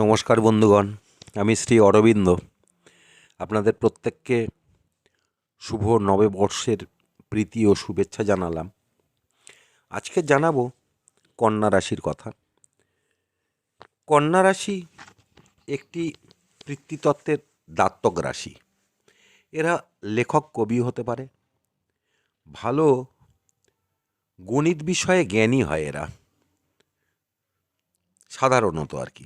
নমস্কার বন্ধুগণ, আমি শ্রী অরবিন্দ। আপনাদের প্রত্যেককে শুভ নববর্ষের প্রীতি ও শুভেচ্ছা জানালাম। আজকে জানাব কন্যা রাশির কথা। কন্যা রাশি একটি পিতৃতত্ত্বের দাত্তক রাশি। এরা লেখক, কবি হতে পারে। ভালো গণিত বিষয়ে জ্ঞানী হয় এরা। সাধারণত আর কি।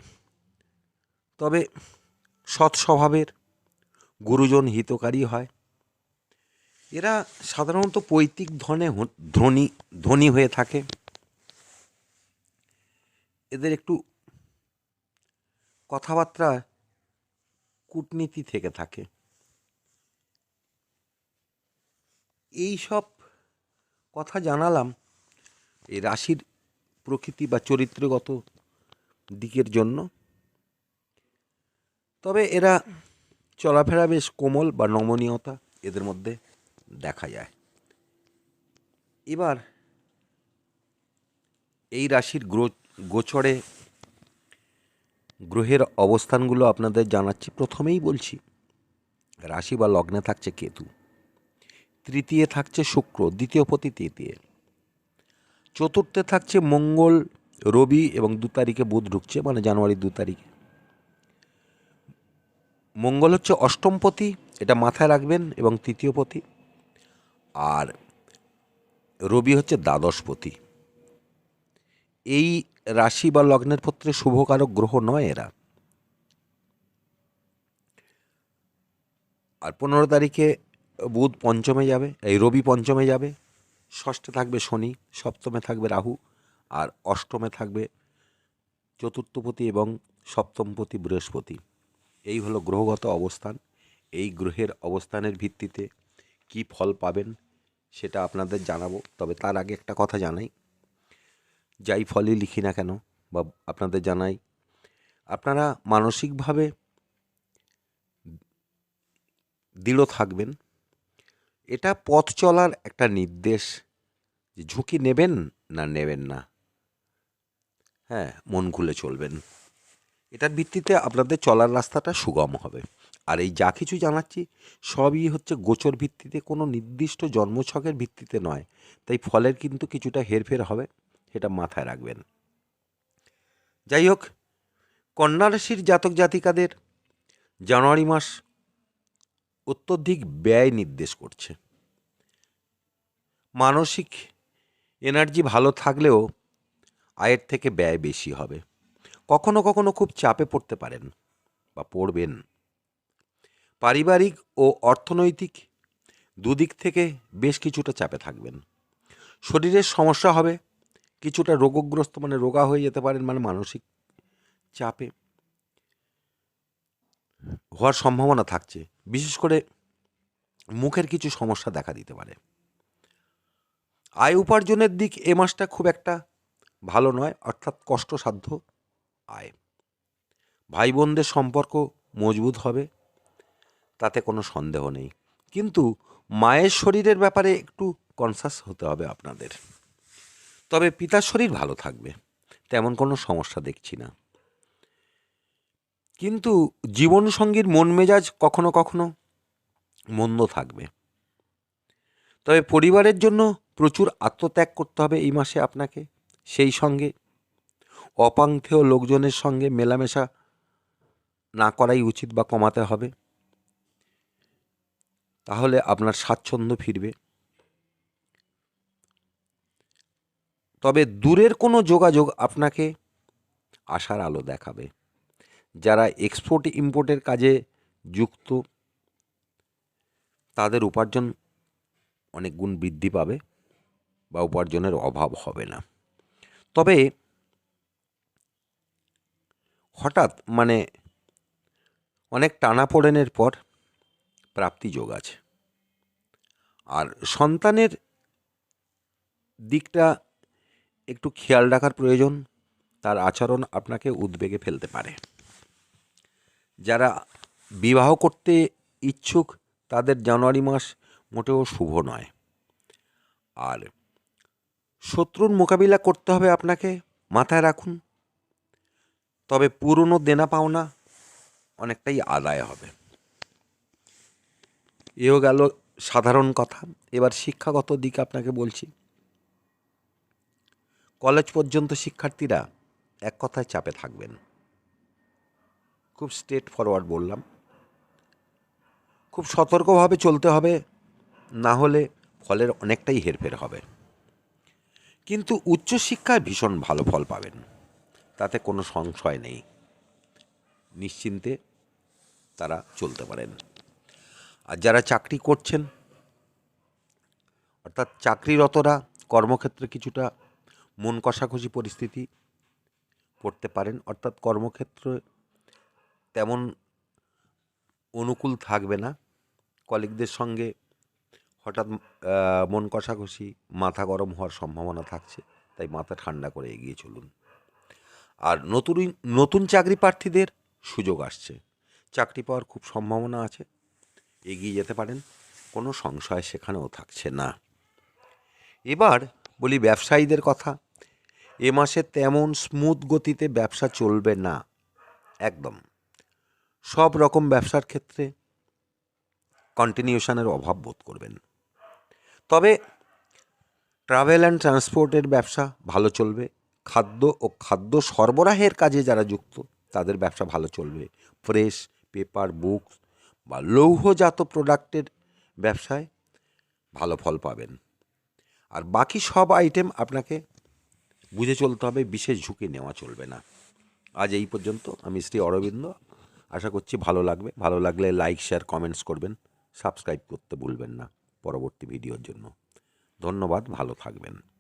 তবে সৎ স্বভাবের গুরুজন হিতকারী হয়। এরা সাধারণত পৈতৃক ধনে ধনী ধনী হয়ে থাকে। এদের একটু কথাবার্তা কূটনীতি থেকে থাকে। এই সব কথা জানালাম এই রাশির প্রকৃতি বা চরিত্রগত দিকের জন্য। তবে এরা চলাফেরা বেশ কোমল বা নমনীয়তা এদের মধ্যে দেখা যায়। এবার এই রাশির গোচরে গ্রহের অবস্থানগুলো আপনাদের জানাচ্ছি। প্রথমেই বলছি, রাশি বা লগ্নে থাকছে কেতু, তৃতীয় থাকছে শুক্র, দ্বিতীয় পতি তৃতীয় চতুর্থে থাকছে মঙ্গল, রবি এবং দু তারিখে বুধ ঢুকছে মানে জানুয়ারি দু তারিখে। মঙ্গল হচ্ছে অষ্টমপতি এটা মাথায় রাখবেন, এবং তৃতীয় তৃতীয়পতি আর রবি হচ্ছে দ্বাদশপতি এই রাশি বা লগ্নের পত্রে শুভকারক গ্রহ নয় এরা। আর পনেরো তারিখে বুধ পঞ্চমে যাবে, এই রবি পঞ্চমে যাবে, ষষ্ঠে থাকবে শনি, সপ্তমে থাকবে রাহু, আর অষ্টমে থাকবে চতুর্থপতি এবং সপ্তমপতি বৃহস্পতি। এই হলো গ্রহগত অবস্থান। এই গ্রহের অবস্থানের ভিত্তিতে কি ফল পাবেন সেটা আপনাদের জানাব। তবে তার আগে একটা কথা জানাই। যাই ফলই লিখি না কেন বা আপনাদের জানাই। আপনারা মানসিকভাবে দৃঢ় থাকবেন। এটা পথ চলার একটা নির্দেশ যে ঝুঁকি নেবেন না নেবেন না। হ্যাঁ মন খুলে চলবেন। এটার ভিত্তিতে আপনাদের চলার রাস্তাটা সুগম হবে। আর এই যা কিছু জানাচ্ছি, সবই হচ্ছে গোচর ভিত্তিতে, কোনো নির্দিষ্ট জন্মছকের ভিত্তিতে নয়। তাই ফলের কিন্তু কিছুটা হেরফের হবে, সেটা মাথায় রাখবেন। যাই হোক, কন্যা রাশির জাতক জাতিকাদের জানুয়ারি মাস অত্যধিক ব্যয় নির্দেশ করছে। মানসিক এনার্জি ভালো থাকলেও আয়ের থেকে ব্যয় বেশি হবে। কখনো কখনো খুব চাপে পড়তে পারেন বা পড়বেন। পারিবারিক ও অর্থনৈতিক দুদিক থেকে বেশ কিছুটা চাপে থাকবেন। শরীরের সমস্যা হবে, কিছুটা রোগগ্রস্ত মানে রোগা হয়ে যেতে পারেন মানে মানসিক চাপে হওয়ার সম্ভাবনা থাকছে। বিশেষ করে মুখের কিছু সমস্যা দেখা দিতে পারে। আয় উপার্জনের দিক এ মাসটা খুব একটা ভালো নয়, অর্থাৎ কষ্টসাধ্য। আয়। ভাই বোনদের সম্পর্ক মজবুত হবে, তাতে কোনো সন্দেহ নেই। কিন্তু মায়ের শরীরের ব্যাপারে একটু কনসাস হতে হবে আপনাদের। তবে পিতার শরীর ভালো থাকবে, তেমন কোনো সমস্যা দেখছি না। কিন্তু জীবনসঙ্গীর মন মেজাজ কখনো কখনো মন্দ থাকবে। তবে পরিবারের জন্য প্রচুর আত্মত্যাগ করতে হবে এই মাসে আপনাকে। সেই সঙ্গে অপাংথেয় লোকজনের সঙ্গে মেলামেশা না করাই উচিত বা কমাতে হবে। তাহলে আপনার স্বাচ্ছন্দ্য ফিরবে। তবে দূরের কোনো যোগাযোগ আপনাকে আশার আলো দেখাবে। যারা এক্সপোর্ট ইম্পোর্টের কাজে যুক্ত, তাদের উপার্জন অনেক গুণ বৃদ্ধি পাবে বা উপার্জনের অভাব হবে না। তবে হঠাৎ মানে অনেক টানাপোড়েনের পর প্রাপ্তি যোগ আছে। আর সন্তানের দিকটা একটু খেয়াল রাখার প্রয়োজন, তার আচরণ আপনাকে উদ্বেগে ফেলতে পারে। যারা বিবাহ করতে ইচ্ছুক, তাদের জানুয়ারি মাস মোটেও শুভ নয়। আর শত্রুর মোকাবিলা করতে হবে আপনাকে, মাথায় রাখুন। তবে পুরনো দেনা পাওনা অনেকটাই আদায় হবে। এও গেল সাধারণ কথা। এবার শিক্ষাগত দিক আপনাকে বলছি। কলেজ পর্যন্ত শিক্ষার্থীরা এক কথায় চাপে থাকবেন। খুব স্ট্রেট ফরওয়ার্ড বললাম। খুব সতর্কভাবে চলতে হবে, না হলে ফলের অনেকটাই হেরফের হবে। কিন্তু উচ্চশিক্ষায় ভীষণ ভালো ফল পাবেন। তাতে কোনো সংশয় নেই। নিশ্চিন্তে তারা চলতে পারেন। আর যারা চাকরি করছেন, অর্থাৎ চাকরিরতরা, কর্মক্ষেত্রে কিছুটা মন কষাকষি পরিস্থিতি পড়তে পারেন, অর্থাৎ কর্মক্ষেত্রে তেমন অনুকূল থাকবে না। কলিগদের সঙ্গে হঠাৎ মন কষাকষি, মাথা গরম হওয়ার সম্ভাবনা থাকছে, তাই মাথা ঠান্ডা করে এগিয়ে চলুন। আর নতুন নতুন চাকরি প্রার্থীদের সুযোগ আসছে। চাকরি পাওয়ার খুব সম্ভাবনা আছে। এগিয়ে যেতে পারেন, কোনো সংশয় সেখানেও থাকছে না। এবার বলি ব্যবসায়ীদের কথা। এ মাসে তেমন স্মুথ গতিতে ব্যবসা চলবে না, একদম। সব রকম ব্যবসার ক্ষেত্রে কন্টিনিউশনের অভাব বোধ করবেন। তবে ট্রাভেল অ্যান্ড ট্রান্সপোর্টের ব্যবসা ভালো চলবে। খাদ্য ও খাদ্য সরবরাহের কাজে যারা যুক্ত, তাদের ব্যবসা ভালো চলবে। প্রেস পেপার, বুকস বা লৌহজাত প্রোডাক্টের ব্যবসায় ভালো ফল পাবেন। আর বাকি সব আইটেম আপনাকে বুঝে চলতে হবে, বিশেষ ঝুঁকি নেওয়া চলবে না। আজ এই পর্যন্ত, আমি শ্রী অরবিন্দ। আশা করছি ভালো লাগবে। ভালো লাগলে লাইক, শেয়ার, কমেন্টস করবেন। সাবস্ক্রাইব করতে ভুলবেন না পরবর্তী ভিডিওর জন্য। ধন্যবাদ, ভালো থাকবেন।